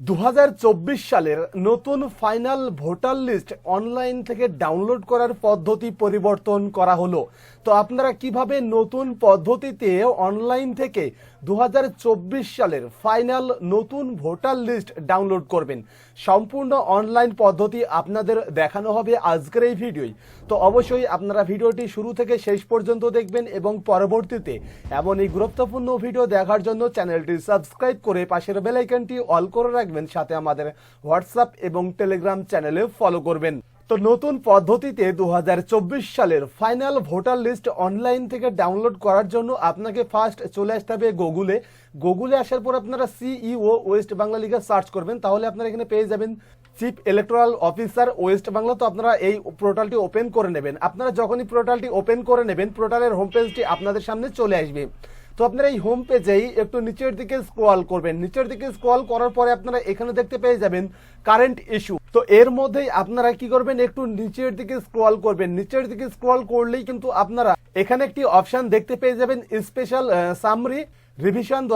দু হাজার চব্বিশ সালের নতুন ফাইনাল ভোটার লিস্ট অনলাইন থেকে ডাউনলোড করার পদ্ধতি পরিবর্তন করা হলো। তো আপনারা কীভাবে নতুন পদ্ধতিতে অনলাইন থেকে দু হাজার চব্বিশ সালের ফাইনাল নতুন ভোটার লিস্ট ডাউনলোড করবেন? সম্পূর্ণ অনলাইন পদ্ধতি আপনাদের দেখানো হবে আজকের এই ভিডিওই তো অবশ্যই আপনারা ভিডিওটি শুরু থেকে শেষ পর্যন্ত দেখবেন এবং পরবর্তীতে এমন এই গুরুত্বপূর্ণ ভিডিও দেখার জন্য চ্যানেলটি সাবস্ক্রাইব করে পাশের বেল আইকনটি অল করে রাখবেন, সাথে আমাদের হোয়াটসঅ্যাপ এবং টেলিগ্রাম চ্যানেলে ফলো করবেন। তো নতুন পদ্ধতিতে দু হাজার চব্বিশ সালের ফাইনাল ভোটার লিস্ট অনলাইন থেকে ডাউনলোড করার জন্য আপনাকে ফার্স্ট চলে আসতে হবে গুগলে। গুগলে আসার পর আপনারা সিইও ওয়েস্ট বাংলা লিখে সার্চ করবেন, তাহলে আপনারা এখানে পেয়ে যাবেন chief electoral officer west Bangla তো আপনারা এই পোর্টালটি ওপেন করে নেবেন। আপনারা যখনই পোর্টালটি ওপেন করে নেবেন পোর্টালের হোম পেজটি আপনাদের সামনে চলে আসবে। তো আপনারা এই হোম পেজেই একটু নিচের দিকে স্ক্রল করবেন। নিচের দিকে স্ক্রল করার পরে আপনারা এখানে দেখতে পেয়ে যাবেন কারেন্ট ইস্যু তো এর মধ্যেই আপনারা কি করবেন? একটু নিচের দিকে স্ক্রল করবেন। নিচের দিকে স্ক্রল করলেই কিন্তু আপনারা এখানে একটি অপশন দেখতে পেয়ে যাবেন স্পেশাল সামরি রিভিশন দু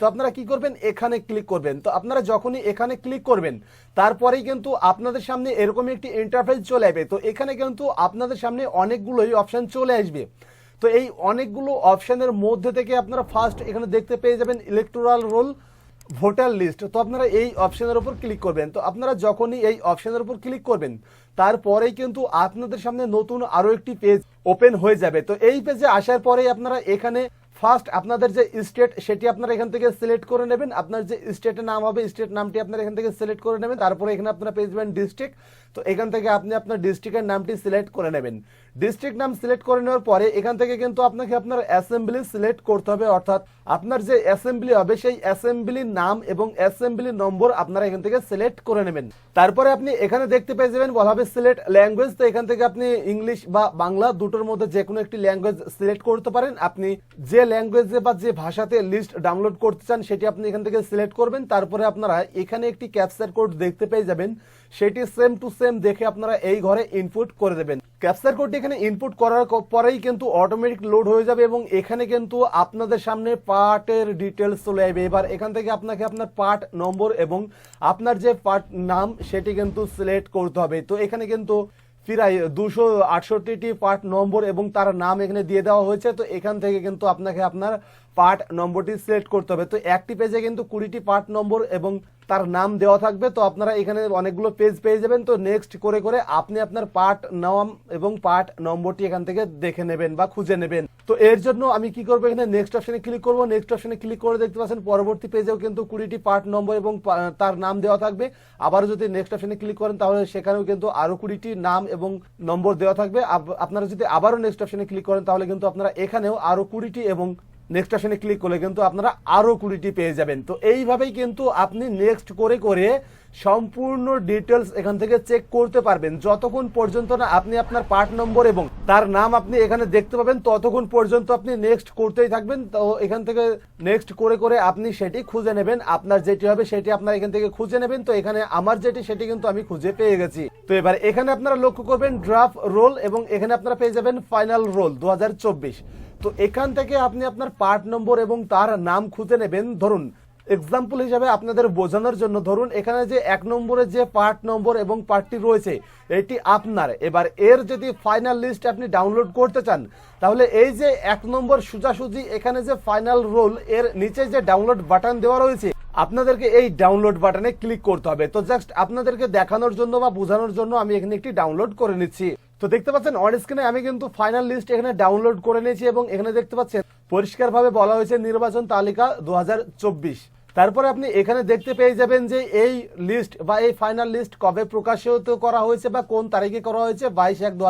তো আপনারা কি করবেন? এখানে ক্লিক করবেন। তো আপনারা যখনই এখানে ক্লিক করবেন, তারপরেই কিন্তু আপনাদের সামনে এরকম একটি ইন্টারফেস চলে আসবে। তো এখানে কিন্তু আপনাদের সামনে অনেকগুলোই অপশন চলে আসবে। তো এই অনেকগুলো অপশনের মধ্যে থেকে আপনারা ফার্স্ট এখানে দেখতে পেয়ে যাবেন ইলেকটোরাল রোল ভোটার লিস্ট তো আপনারা এই অপশনের উপর ক্লিক করবেন। তো আপনারা যখনই এই অপশনের উপর ক্লিক করবেন, তারপরেই কিন্তু আপনাদের সামনে নতুন আরও একটি পেজ ওপেন হয়ে যাবে। তো এই পেজে আসার পরেই আপনারা এখানে ফার্স্ট আপনাদের যে স্টেট সেটি আপনারা এখান থেকে সিলেক্ট করে নেবেন। আপনার যে স্টেটের নাম হবে স্টেট নামটি আপনারা এখান থেকে সিলেক্ট করে নেবেন। তারপরে এখানে আপনারা পেয়ে যাবেন ডিস্ট্রিক্ট তো এখান থেকে আপনি আপনার ডিস্ট্রিক্টের নামটি সিলেক্ট করে নেবেন। ডিস্ট্রিক্ট নাম সিলেক্ট করে নেওয়ার পরে এখান থেকে কিন্তু আপনাকে আপনার অ্যাসেম্বলি সিলেক্ট করতে হবে, অর্থাৎ আপনার যে অ্যাসেম্বলি হবে, সেই অ্যাসেম্বলির নাম এবং অ্যাসেম্বলির নম্বর আপনারা এখান থেকে সিলেক্ট করে নেবেন। তারপরে আপনি এখানে দেখতে পেয়ে যাবেন, বলা হবে সিলেক্ট ল্যাঙ্গুয়েজ তো এখান থেকে আপনি ইংলিশ বা বাংলা দুটোর মধ্যে যে কোনো একটি ল্যাঙ্গুয়েজ সিলেক্ট করতে পারেন। আপনি যে ল্যাঙ্গুয়েজে বা যে ভাষাতে লিস্ট ডাউনলোড করতে চান, সেটি আপনি এখান থেকে সিলেক্ট করবেন। তারপরে আপনারা এখানে একটি ক্যাপচার কোড দেখতে পেয়ে যাবেন। সেটি সেম টু সেম দেখে আপনারা এই ঘরে ইনপুট করে দেবেন। ক্যাপচার কোডটি এখানে ইনপুট করার পরেই কিন্তু অটোমেটিক লোড হয়ে যাবে এবং এখানে কিন্তু আপনাদের সামনে পার্টের ডিটেলস চলে আসবে। এবার এখান থেকে আপনাকে আপনার পার্ট নম্বর এবং আপনার যে পার্ট নাম সেটি কিন্তু সিলেক্ট করতে হবে। তো এখানে কিন্তু প্রায় দুশো আটষট্টিটি পার্ট নম্বর এবং তার নাম এখানে দিয়ে দেওয়া হয়েছে। তো এখান থেকে কিন্তু আপনাকে আপনার পার্ট নম্বরটি সিলেক্ট করতে হবে। তো একটি পেজে কিন্তু কুড়িটি পার্ট নম্বর এবং তার নাম দেওয়া থাকবে। তো আপনারা এখানে অনেকগুলো পেজ পেয়ে যাবেন। তো নেক্সট করে করে আপনি আপনার পার্ট নাম এবং পার্ট নম্বরটি এখান থেকে দেখে নেবেন বা খুঁজে নেবেন। তো এর জন্য আমি কি করব এখানে? নেক্সট অপশনে ক্লিক করব। নেক্সট অপশনে ক্লিক করে দেখতে পাচ্ছেন, পরবর্তী পেজেও কিন্তু কুড়িটি পার্ট নম্বর এবং তার নাম দেওয়া থাকবে। আবারও যদি নেক্সট অপশনে ক্লিক করেন, তাহলে সেখানেও কিন্তু আরও কুড়িটি নাম এবং নম্বর দেওয়া থাকবে। আপনারা যদি আবারও নেক্সট অপশনে ক্লিক করেন, তাহলে কিন্তু আপনারা এখানেও আরও কুড়িটি এবং নেক্সট অপশনে ক্লিক করলে কিন্তু আপনারা আরও কুড়িটি পেয়ে যাবেন। তো এইভাবেই কিন্তু আপনি নেক্সট করে করে সম্পূর্ণ ডিটেলস এখান থেকে চেক করতে পারবেন। যতক্ষণ পর্যন্ত না আপনি আপনার পার্ট নম্বর এবং তার নাম আপনি এখানে দেখতে পাবেন, ততক্ষণ পর্যন্ত আপনি নেক্সট করতেই থাকবেন। তো এখান থেকে নেক্সট করে করে আপনি সেটি খুঁজে নেবেন। আপনার যেটি হবে সেটি আপনার এখান থেকে খুঁজে নেবেন। তো এখানে আমার যেটি, সেটি কিন্তু আমি খুঁজে পেয়ে গেছি। তো এবার এখানে আপনারা লক্ষ্য করবেন ড্রাফট রোল এবং এখানে আপনারা পেয়ে যাবেন ফাইনাল রোল দু হাজার চব্বিশ। তো এখান থেকে আপনি আপনার পার্ট নম্বর এবং তার নাম খুঁজে নেবেন। ধরুন এক্সাম্পল হিসাবে আপনাদের বোঝানোর জন্য ধরুন, এখানে যে এক নম্বরে যে পার্ট নম্বর এবং পার্টটি রয়েছে, এটি আপনার। এবার এর যদি ফাইনাল লিস্ট আপনি ডাউনলোড করতে চান, তাহলে এই যে এক নম্বর সোজাসুজি এখানে যে ফাইনাল রোল এর নিচে যে ডাউনলোড বাটন দেওয়া রয়েছে, আপনাদেরকে এই ডাউনলোড বাটনে ক্লিক করতে হবে। তো জাস্ট আপনাদেরকে দেখানোর জন্য বা বোঝানোর জন্য আমি এখানে একটি ডাউনলোড করে নিচ্ছি। তো দেখতে পাচ্ছেন অন স্ক্রিনে আমি কিন্তু ফাইনাল লিস্ট এখানে ডাউনলোড করে নিয়েছি এবং এখানে দেখতে পাচ্ছেন, পরিষ্কারভাবে বলা হয়েছে নির্বাচন তালিকা দুহাজার চব্বিশ। তারপরে আপনি এখানে দেখতে পেয়ে যাবেন যে এই লিস্ট বা এই ফাইনাল লিস্ট কবে প্রকাশিত করা হয়েছে বা কোন তারিখে করা হয়েছে, বাইশ এক দু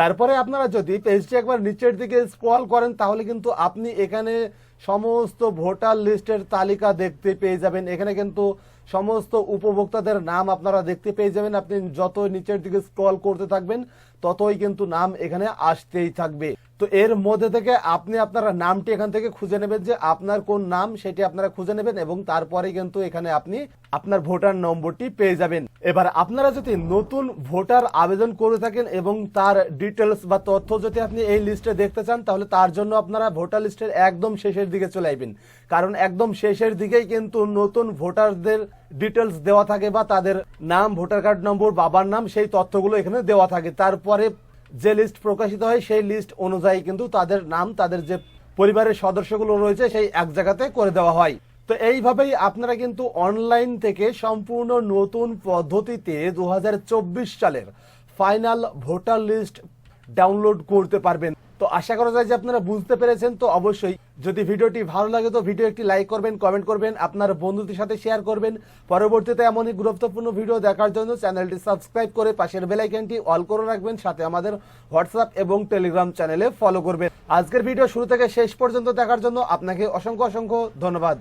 তারপরে আপনারা যদি পেজটি একবার নিচের দিকে স্ক্রল করেন, তাহলে কিন্তু আপনি এখানে সমস্ত ভোটার লিস্টের তালিকা দেখতে পেয়ে যাবেন। এখানে কিন্তু সমস্ত উপভোক্তাদের নাম আপনারা দেখতে পেয়ে যাবেন। আপনি যত নিচের দিকে স্ক্রল করতে থাকবেন, ততই কিন্তু নাম এখানে আসতেই থাকবে। তো এর মধ্যে থেকে আপনি আপনারা নামটি এখান থেকে খুঁজে নেবেন যে আপনার কোন নাম সেটি আপনারা খুঁজে নেবেন এবং তারপরে কিন্তু এখানে আপনি আপনার ভোটার নম্বরটি পেয়ে যাবেন। এবার আপনারা যদি নতুন ভোটার আবেদন করে থাকেন এবং তার ডিটেলস বা তথ্য যদি আপনি এই লিস্টে দেখতে চান, তাহলে তার জন্য আপনারা ভোটার লিস্টের একদম শেষের দিকে চলে আসবেন কারণ একদম শেষের দিকেই কিন্তু নতুন ভোটারদের ডিটেলস দেওয়া থাকে বা তাদের নাম, ভোটার কার্ড নম্বর বাবার নাম, সেই তথ্যগুলো এখানে দেওয়া থাকে। তারপরে যে লিস্ট প্রকাশিত হয়, সেই লিস্ট অনুযায়ী কিন্তু তাদের নাম, তাদের যে পরিবারের সদস্যগুলো রয়েছে, সেই এক জায়গাতে করে দেওয়া হয়। তো এইভাবেই আপনারা কিন্তু অনলাইন থেকে সম্পূর্ণ নতুন পদ্ধতিতে দু হাজার চব্বিশ সালের ফাইনাল ভোটার লিস্ট ডাউনলোড করতে পারবেন। তো আশা করা যায় যে আপনারা বুঝতে পেরেছেন, তো অবশ্যই যদি ভিডিওটি ভালো লাগে তো ভিডিও একটি লাইক করবেন কমেন্ট করবেন, আপনার বন্ধুদের সাথে শেয়ার করবেন। পরবর্তীতে এমনই গুরুত্বপূর্ণ ভিডিও দেখার জন্য চ্যানেলটি সাবস্ক্রাইব করে পাশের বেল আইকনটি অল করে রাখবেন, সাথে আমাদের হোয়াটসঅ্যাপ এবং টেলিগ্রাম চ্যানেলে ফলো করবেন। আজকের ভিডিও শুরু থেকে শেষ পর্যন্ত দেখার জন্য আপনাকে অসংখ্য অসংখ্য ধন্যবাদ।